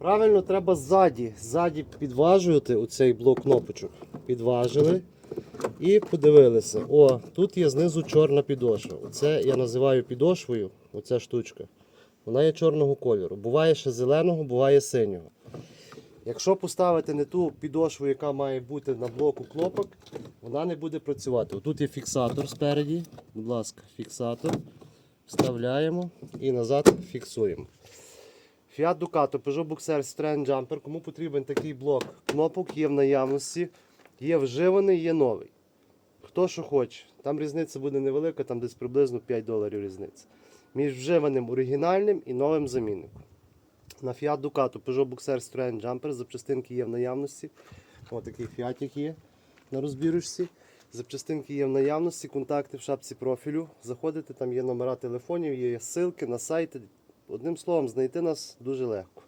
Правильно, треба ззаді. Ззаді підважувати оцей блок кнопочок. Підважили і подивилися. О, тут є знизу чорна підошва. Оце я називаю підошвою, оця штучка. Вона є чорного кольору. Буває ще зеленого, буває синього. Якщо поставити не ту підошву, яка має бути на блоку кнопок, вона не буде працювати. Тут є фіксатор спереді. Будь ласка, фіксатор. Вставляємо і назад фіксуємо. Fiat Ducato, Peugeot Boxer, Citroen Jumper. Кому потрібен такий блок кнопок, є в наявності, є вживаний, є новий. Хто що хоче. Там різниця буде невелика, там десь приблизно 5 доларів різниця. Між вживаним оригінальним і новим замінником. На Fiat Ducato, Peugeot Boxer, Citroen Jumper запчастинки є в наявності. Ось такий фіатик є на розбірочці. Запчастинки є в наявності, контакти в шапці профілю. Заходите, там є номера телефонів, є ссылки на сайти. Одним словом, знайти нас дуже легко.